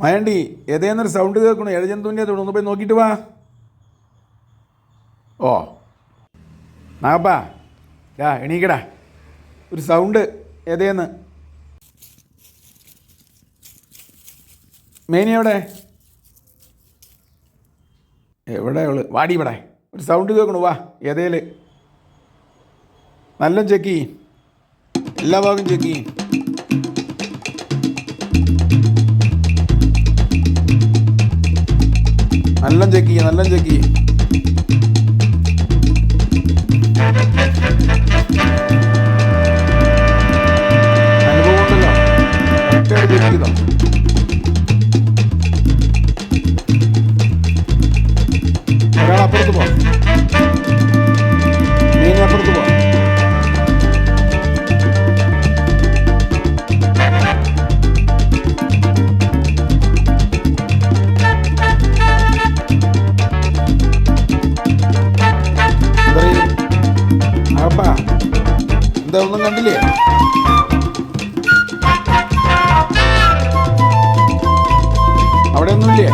മയണ്ടി ഏതേന്നൊരു sound കേൾക്കണു? ഇഴജന്തുവിന്റെ അതോട് ഒന്ന് പോയി നോക്കിയിട്ട് വാ. ഓ. നാഗപ്പാ ഡാ എണീക്കടാ. ഒരു സൗണ്ട് ഏതേന്ന്? മേനി എവിടെ? എവിടെ അവൾ? വാടി ഇവിടെ. ഒരു സൗണ്ട് കേൾക്കണു വാ ഏതേൽ? നല്ല ചെക്ക് ചെയ്യും. എല്ലാ ഭാഗം ചെക്ക് ചെയ്യ്. നല്ല ചെക്ക് ചെയ്യ നല്ല ചെക്ക്. ചെയ്യ അപ്പുറത്ത് എന്താ ഒന്നും കണ്ടില്ലേ? അവിടെ ഒന്നുമില്ലേ